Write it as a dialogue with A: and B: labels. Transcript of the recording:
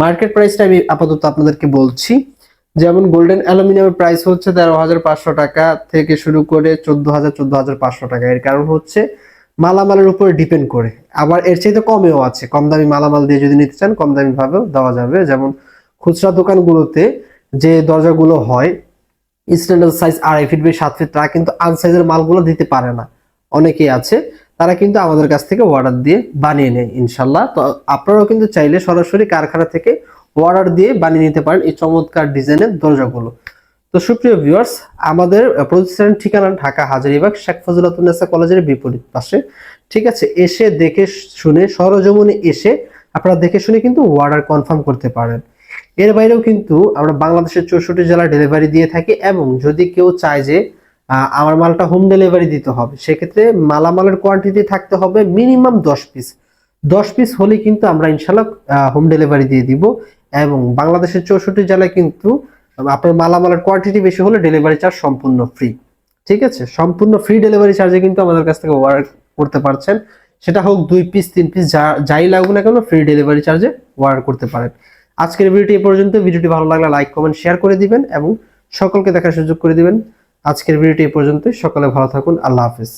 A: Market প্রাইসটা আমি আপাতত আপনাদেরকে বলছি। যেমন গোল্ডেন অ্যালুমিনিয়ামের প্রাইস হচ্ছে তেরো হাজার পাঁচশো টাকা থেকে শুরু করে চোদ্দ হাজার চোদ্দ হাজার পাঁচশো টাকা। এর কারণ হচ্ছে মালামালের উপরে ডিপেন্ড করে। আবার এর চাইতে কমেও আছে। কম দামি মালামাল দিয়ে যদি নিতে চান, কম দামি ভাবেও দেওয়া যাবে। যেমন খুচরা দোকানগুলোতে যে দরজাগুলো হয় স্ট্যান্ডার্ড সাইজ আড়াই ফিট বাই সাত ফিট তারা কিন্তু আনসাইজের মালগুলো দিতে পারে না। অনেকেই আছে। তারা কিন্তু আমাদের কাছ থেকে অর্ডার দিয়ে বানিয়ে নেয়, ইনশাল্লাহ। তো আপনারাও কিন্তু চাইলে সরাসরি কারখানা থেকে অর্ডার দিয়ে বানিয়ে নিতে পারেন এই চমৎকার ডিজাইনের দরজাগুলো। তো সুপ্রিয় ভিউয়ার্স আমাদের প্রতিষ্ঠানের ঠিকানা ঢাকা হাজারিবাগ, শেখ ফজিলাতুন্নেসা কলেজের বিপরীত পাশে। ঠিক আছে, এসে দেখে শুনে, সরজমিনে এসে আপনারা দেখে শুনে কিন্তু অর্ডার কনফার্ম করতে পারেন। এর বাইরেও কিন্তু আমরা বাংলাদেশের চৌষট্টি জেলায় ডেলিভারি দিয়ে থাকি এবং যদি কেউ চায় যে আমার মালটা হোম ডেলিভারি দিতে হবে। সেক্ষেত্রে মালামালের কোয়ান্টিটি থাকতে হবে মিনিমাম দশ পিস দশ পিস হলে কিন্তু আমরা ইনশাল্লাহ হোম ডেলিভারি দিয়ে দিব এবং বাংলাদেশের চৌষট্টি জেলায় কিন্তু আপনার মালামালের কোয়ান্টিটি বেশি হলে ডেলিভারি চার্জ সম্পূর্ণ ফ্রি ঠিক আছে? সম্পূর্ণ ফ্রি ডেলিভারি চার্জে কিন্তু আমাদের কাছ থেকে অর্ডার করতে পারছেন। সেটা হোক দুই পিস তিন পিস যা, যাই লাগুক না কেন ফ্রি ডেলিভারি চার্জে অর্ডার করতে পারেন। আজকের ভিডিওটি এ পর্যন্ত। ভিডিওটি ভালো লাগলে লাইক কমেন্ট শেয়ার করে দিবেন এবং সকলকে দেখার সুযোগ করে দিবেন। আজকের ভিডিওটি এ পর্যন্ত সকালে ভালো থাকুন। আল্লাহ হাফিজ।